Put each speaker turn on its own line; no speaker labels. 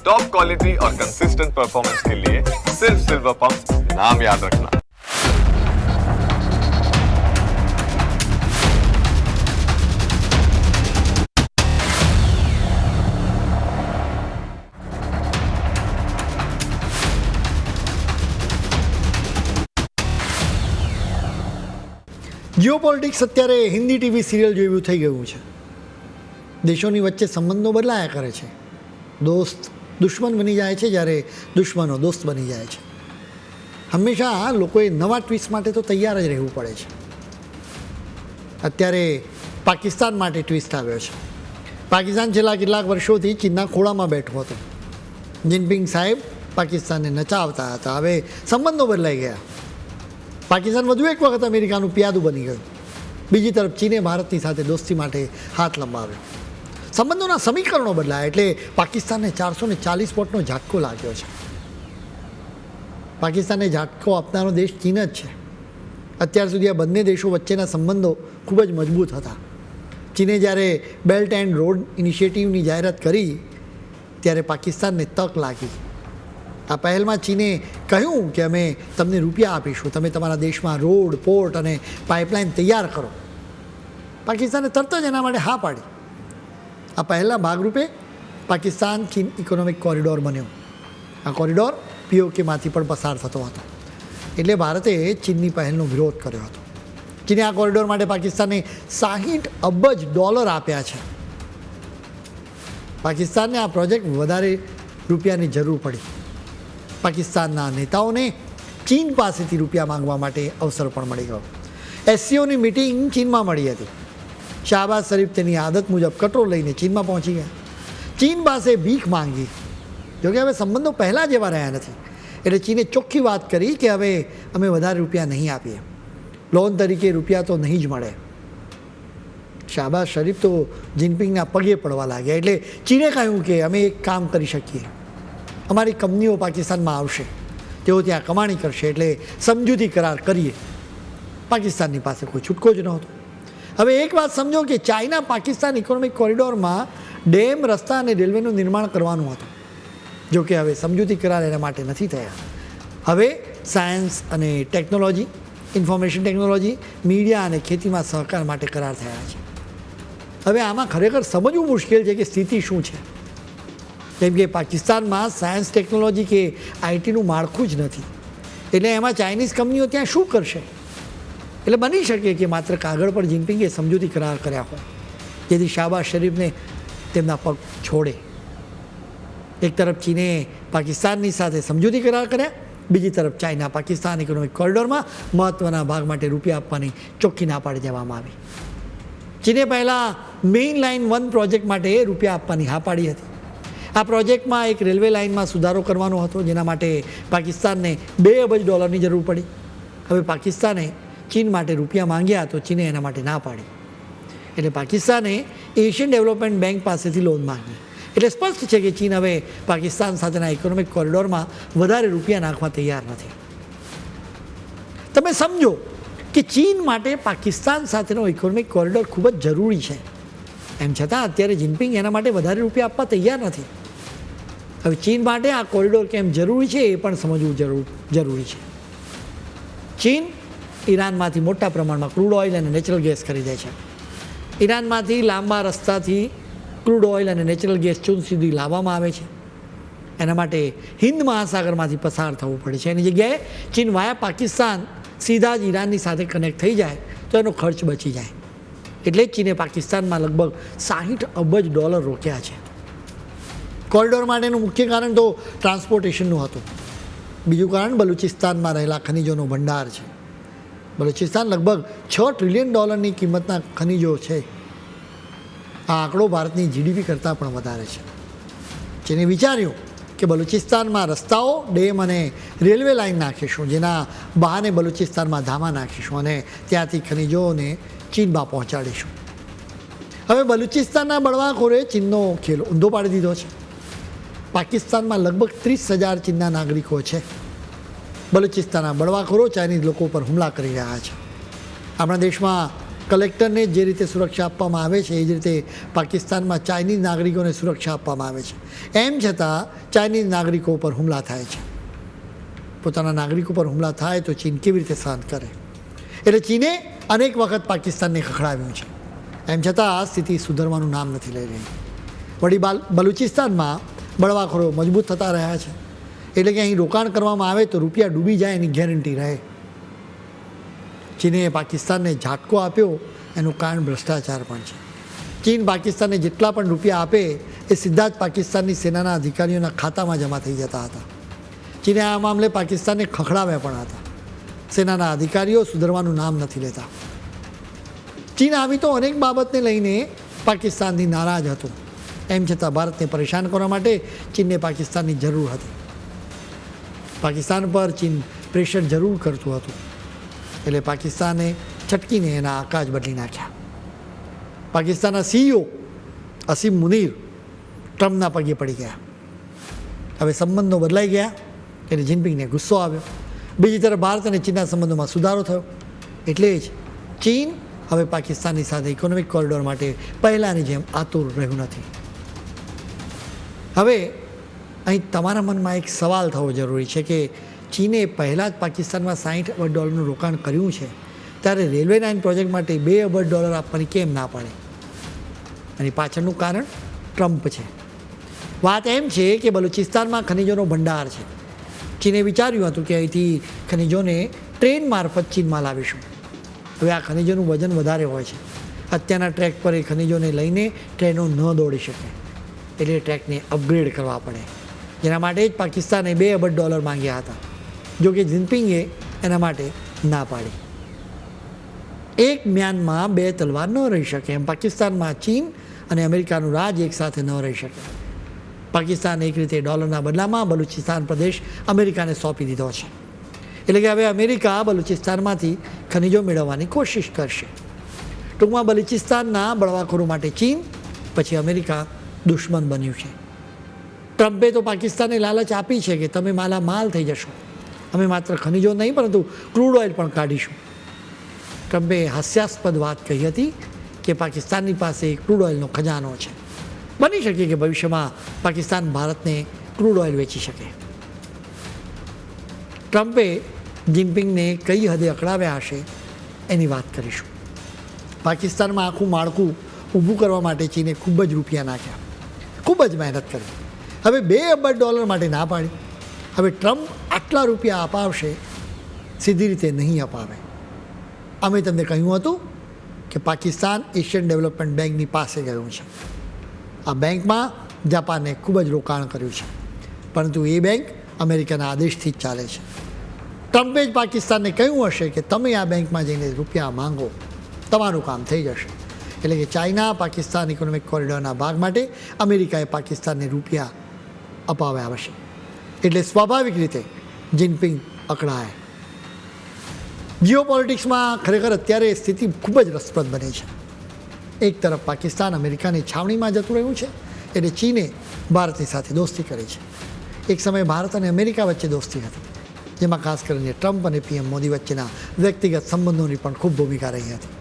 Top quality और consistent performance के लिए सिर्फ सिल्वर पंप नाम याद रखना
જીઓ પોલિટિક્સ અત્યારે હિન્દી ટીવી સિરિયલ જેવું થઈ ગયું છે દેશોની વચ્ચે સંબંધો બદલાયા કરે છે દોસ્ત દુશ્મન બની જાય છે જ્યારે દુશ્મનો દોસ્ત બની જાય છે. હંમેશા લોકોએ નવા ટ્વિસ્ટ માટે તો તૈયાર જ રહેવું પડે છે. અત્યારે પાકિસ્તાન માટે ટ્વિસ્ટ આવ્યો છે. પાકિસ્તાન છેલ્લા કેટલાક વર્ષોથી ચીનના ખોળામાં બેઠો હતો. જિનપિંગ સાહેબ પાકિસ્તાનને નચાવતા હતા. હવે સંબંધો બદલાઈ ગયા. પાકિસ્તાન વધુ એક વખત અમેરિકાનું પિયાદું બની ગયું. બીજી તરફ ચીને ભારતની સાથે દોસ્તી માટે હાથ લંબાવ્યો. સંબંધોના સમીકરણો બદલાયા એટલે પાકિસ્તાનને ચારસો ને ચાલીસ વોટનો ઝાટકો લાગ્યો છે. પાકિસ્તાનને ઝાટકો આપનારો દેશ ચીન જ છે. અત્યાર સુધી આ બંને દેશો વચ્ચેના સંબંધો ખૂબ જ મજબૂત હતા. ચીને જ્યારે બેલ્ટ એન્ડ રોડ ઇનિશિયેટિવની જાહેરાત કરી, ત્યારે પાકિસ્તાનને તક લાગી. આ પહેલમાં ચીને કહ્યું કે અમે તમને રૂપિયા આપીશું, તમે તમારા દેશમાં રોડ, પોર્ટ અને પાઇપલાઇન તૈયાર કરો. પાકિસ્તાને તરત જ એના માટે હા પાડી. આ પહેલા ભાગરૂપે પાકિસ્તાન ચીન ઇકોનોમિક કોરિડોર બન્યો. આ કોરિડોર પીઓકેમાંથી પણ પસાર થતો હતો. એટલે ભારતે ચીનની પહેલનો વિરોધ કર્યો હતો. ચીને આ કોરિડોર માટે પાકિસ્તાને સાહીઠ અબજ ડોલર આપ્યા છે. પાકિસ્તાનને આ પ્રોજેક્ટ વધારે રૂપિયાની જરૂર પડી. પાકિસ્તાનના નેતાઓને ચીન પાસેથી રૂપિયા માંગવા માટે અવસર પણ મળી ગયો. એસસીઓની મિટિંગ ચીનમાં મળી હતી. શાહબાઝ શરીફ તેની આદત મુજબ કટોર લઈને ચીનમાં પહોંચી ગયા. ચીન પાસે ભીખ માંગી. જોકે હવે સંબંધો પહેલાં જેવા રહ્યા નથી. એટલે ચીને ચોખ્ખી વાત કરી કે હવે અમે વધારે રૂપિયા નહીં આપીએ. લોન તરીકે રૂપિયા તો નહીં જ મળે. શાહબાઝ શરીફ તો જિનપિંગના પગે પડવા લાગ્યા. એટલે ચીને કહ્યું કે અમે એક કામ કરી શકીએ. અમારી કંપનીઓ પાકિસ્તાનમાં આવશે. તેઓ ત્યાં કમાણી કરશે. એટલે સમજૂતી કરાર કરીએ. પાકિસ્તાનની પાસે કોઈ છૂટકો જ નહોતો. હવે એક વાત સમજો કે ચાઇના પાકિસ્તાન ઇકોનોમિક કોરિડોરમાં ડેમ, રસ્તા અને રેલવેનું નિર્માણ કરવાનું હતું. જો કે હવે સમજૂતી કરાર એના માટે નથી થયા. હવે સાયન્સ અને ટેકનોલોજી, ઇન્ફોર્મેશન ટેકનોલોજી, મીડિયા અને ખેતીમાં સહકાર માટે કરાર થયા છે. હવે આમાં ખરેખર સમજવું મુશ્કેલ છે કે સ્થિતિ શું છે. કેમ કે પાકિસ્તાનમાં સાયન્સ, ટેકનોલોજી કે આઈટીનું માળખું જ નથી. એટલે એમાં ચાઇનીઝ કંપનીઓ ત્યાં શું કરશે? એટલે બની શકે કે માત્ર કાગળ પર જિનપિંગે સમજૂતી કરાર કર્યા હોય, જેથી શાહબાઝ શરીફને તેમના પગ છોડે. એક તરફ ચીને પાકિસ્તાનની સાથે સમજૂતી કરાર કર્યા, બીજી તરફ ચાઇના પાકિસ્તાન ઇકોનોમિક કોરિડોરમાં મહત્ત્વના ભાગ માટે રૂપિયા આપવાની ચોખ્ખી ના પાડી દેવામાં આવી. ચીને પહેલાં મેઇન લાઇન વન પ્રોજેક્ટ માટે રૂપિયા આપવાની હા પાડી હતી. આ પ્રોજેક્ટમાં એક રેલવે લાઇનમાં સુધારો કરવાનો હતો, જેના માટે પાકિસ્તાનને બે અબજ ડોલરની જરૂર પડી. હવે પાકિસ્તાને ચીન માટે રૂપિયા માંગ્યા તો ચીને એના માટે ના પાડી. એટલે પાકિસ્તાને એશિયન ડેવલપમેન્ટ બેંક પાસેથી લોન માંગી. એટલે સ્પષ્ટ છે કે ચીન હવે પાકિસ્તાન સાથેના ઇકોનોમિક કોરિડોરમાં વધારે રૂપિયા નાખવા તૈયાર નથી. તમે સમજો કે ચીન માટે પાકિસ્તાન સાથેનો ઇકોનોમિક કોરિડોર ખૂબ જ જરૂરી છે. એમ છતાં અત્યારે જિનપિંગ એના માટે વધારે રૂપિયા આપવા તૈયાર નથી. હવે ચીન માટે આ કોરિડોર કેમ જરૂરી છે એ પણ સમજવું જરૂર, જરૂરી છે. ચીન ઈરાનમાંથી મોટા પ્રમાણમાં ક્રૂડ ઓઇલ અને નેચરલ ગેસ ખરીદે છે. ઈરાનમાંથી લાંબા રસ્તાથી ક્રૂડ ઓઇલ અને નેચરલ ગેસ ચીન સુધી લાવવામાં આવે છે. એના માટે હિન્દ મહાસાગરમાંથી પસાર થવું પડે છે. એની જગ્યાએ ચીન વાયા પાકિસ્તાન સીધા જ ઈરાનની સાથે કનેક્ટ થઈ જાય તો એનો ખર્ચ બચી જાય. એટલે જ ચીને પાકિસ્તાનમાં લગભગ સાહીઠ અબજ ડોલર રોક્યા છે. કોરિડોર માટેનું મુખ્ય કારણ તો ટ્રાન્સપોર્ટેશનનું હતું. બીજું કારણ બલુચિસ્તાનમાં રહેલા ખનિજોનો ભંડાર છે. બલુચિસ્તાન લગભગ છ ટ્રિલિયન ડોલરની કિંમતના ખનિજો છે. આ આંકડો ભારતની જીડીપી કરતાં પણ વધારે છે. જેને વિચાર્યું કે બલુચિસ્તાનમાં રસ્તાઓ, ડેમ અને રેલવે લાઇન નાખીશું, જેના બહાને બલુચિસ્તાનમાં ધામા નાખીશું અને ત્યાંથી ખનિજોને ચીનમાં પહોંચાડીશું. હવે બલુચિસ્તાનના બળવાખોરે ચીનનો ખેલ ઊંધો પાડી દીધો છે. પાકિસ્તાનમાં લગભગ ત્રીસ હજાર ચીનના નાગરિકો છે. બલુચિસ્તાનના બળવાખોરો ચાઇનીઝ લોકો પર હુમલા કરી રહ્યા છે. આપણા દેશમાં કલેક્ટરને જે રીતે સુરક્ષા આપવામાં આવે છે, એ જ રીતે પાકિસ્તાનમાં ચાઇનીઝ નાગરિકોને સુરક્ષા આપવામાં આવે છે. એમ છતાં, ચાઇનીઝ નાગરિકો પર હુમલા થાય છે. પોતાના નાગરિકો પર હુમલા થાય તો ચીન કેવી રીતે શાંત કરે? એટલે ચીને અનેક વખત પાકિસ્તાનને ખખડાવ્યું છે. એમ છતાં, આ સ્થિતિ સુધરવાનું નામ નથી લઈ રહી. વળી બાલ, બલુચિસ્તાનમાં બળવાખોરો મજબૂત થતા રહ્યા છે. એટલે કે અહીં રોકાણ કરવામાં આવે તો રૂપિયા ડૂબી જાય એની ગેરંટી રહે. ચીને પાકિસ્તાનને ઝાટકો આપ્યો, એનું કારણ ભ્રષ્ટાચાર પણ છે. ચીન પાકિસ્તાનને જેટલા પણ રૂપિયા આપે, એ સીધા જ પાકિસ્તાનની સેનાના અધિકારીઓના ખાતામાં જમા થઈ જતા હતા. ચીને આ મામલે પાકિસ્તાનને ખખડાવ્યા પણ હતા. સેનાના અધિકારીઓ સુધરવાનું નામ નથી લેતા. ચીન આવી તો અનેક બાબતને લઈને પાકિસ્તાનથી નારાજ હતું. એમ છતાં ભારતને પરેશાન કરવા માટે ચીનને પાકિસ્તાનની જરૂર હતી. પાકિસ્તાન પર ચીન પ્રેશર જરૂર કરતું હતું. એટલે પાકિસ્તાને છટકીને એના આકાશ બદલી નાખ્યા. પાકિસ્તાનના સીઈઓ અસીમ મુનીર ટ્રમ્પના પગે પડી ગયા. હવે સંબંધો બદલાઈ ગયા. એટલે જિનપિંગને ગુસ્સો આવ્યો. બીજી તરફ ભારત અને ચીનના સંબંધોમાં સુધારો થયો. એટલે જ ચીન હવે પાકિસ્તાનની સાથે ઇકોનોમિક કોરિડોર માટે પહેલાંની જેમ આતુર રહ્યું નથી. હવે અહીં તમારા મનમાં એક સવાલ થવો જરૂરી છે કે ચીને પહેલાં જ પાકિસ્તાનમાં સાહીઠ અબજ ડોલરનું રોકાણ કર્યું છે, ત્યારે રેલવે લાઇન પ્રોજેક્ટ માટે બે અબજ ડોલર આપવાની કેમ ના પાડે? અને પાછળનું કારણ, ટ્રમ્પ છે. વાત એમ છે કે બલુચિસ્તાનમાં ખનિજોનો ભંડાર છે. ચીને વિચાર્યું હતું કે અહીંથી ખનિજોને ટ્રેન મારફત ચીનમાં લાવીશું. હવે આ ખનિજોનું વજન વધારે હોય છે. અત્યારના ટ્રેક પર એ ખનિજોને લઈને ટ્રેનો ન દોડી શકે. એટલે ટ્રેકને અપગ્રેડ કરવા પડે. જેના માટે જ પાકિસ્તાને બે અબજ ડોલર માંગ્યા હતા, જો કે જિનપિંગે એના માટે ના પાડી. એક મ્યાનમાં બે તલવાર ન રહી શકે એમ. પાકિસ્તાનમાં ચીન અને અમેરિકાનું રાજ એકસાથે ન રહી શકે. પાકિસ્તાન એક રીતે ડોલરના બદલામાં બલુચિસ્તાન પ્રદેશ અમેરિકાને સોંપી દીધો છે. એટલે કે હવે અમેરિકા બલુચિસ્તાનમાંથી ખનિજો મેળવવાની કોશિશ કરશે. ટૂંકમાં બલુચિસ્તાનના બળવાખોરો માટે ચીન, પછી અમેરિકા દુશ્મન બન્યું છે. ટ્રમ્પે તો પાકિસ્તાનને લાલચ આપી છે કે તમે માલા માલ થઈ જશો. અમે માત્ર ખનિજો નહીં, પરંતુ ક્રૂડ ઓઇલ પણ કાઢીશું. ટ્રમ્પે હાસ્યાસ્પદ વાત કહી હતી કે પાકિસ્તાનની પાસે ક્રૂડ ઓઇલનો ખજાનો છે. બની શકે કે ભવિષ્યમાં પાકિસ્તાન ભારતને ક્રૂડ ઓઇલ વેચી શકે. ટ્રમ્પે જિનપિંગને કઈ હદે અકળાવ્યા હશે એની વાત કરીશું. પાકિસ્તાનમાં આખું માળખું ઊભું કરવા માટે ચીને ખૂબ જ રૂપિયા નાખ્યા. ખૂબ જ મહેનત કરી. હવે બે અબજ ડોલર માટે ના પાડી. હવે ટ્રમ્પ આટલા રૂપિયા અપાવશે, સીધી રીતે નહીં અપાવે. અમે તમને કહ્યું હતું કે પાકિસ્તાન એશિયન ડેવલપમેન્ટ બેંકની પાસે ગયું છે. આ બેંકમાં જાપાને ખૂબ જ રોકાણ કર્યું છે. પરંતુ એ બેંક અમેરિકાના આદેશથી જ ચાલે છે. ટ્રમ્પે જ પાકિસ્તાનને કહ્યું હશે કે તમે આ બેંકમાં જઈને રૂપિયા માંગો. તમારું કામ થઈ જશે. એટલે કે ચાઇના પાકિસ્તાન ઇકોનોમિક કોરિડોરના ભાગ માટે અમેરિકાએ પાકિસ્તાનને રૂપિયા અપાવ્યા હશે એટલે સ્વાભાવિક રીતે જિનપિંગ અકળાય. જીઓ પોલિટિક્સમાં ખરેખર અત્યારે સ્થિતિ ખૂબ જ રસપ્રદ બની છે. એક તરફ પાકિસ્તાન અમેરિકાની છાવણીમાં જતું રહ્યું છે, એટલે ચીને ભારતની સાથે દોસ્તી કરી છે. એક સમયે ભારત અને અમેરિકા વચ્ચે દોસ્તી હતી, જેમાં ખાસ કરીને ટ્રમ્પ અને પીએમ મોદી વચ્ચેના વ્યક્તિગત સંબંધોની પણ ખૂબ ભૂમિકા રહી હતી.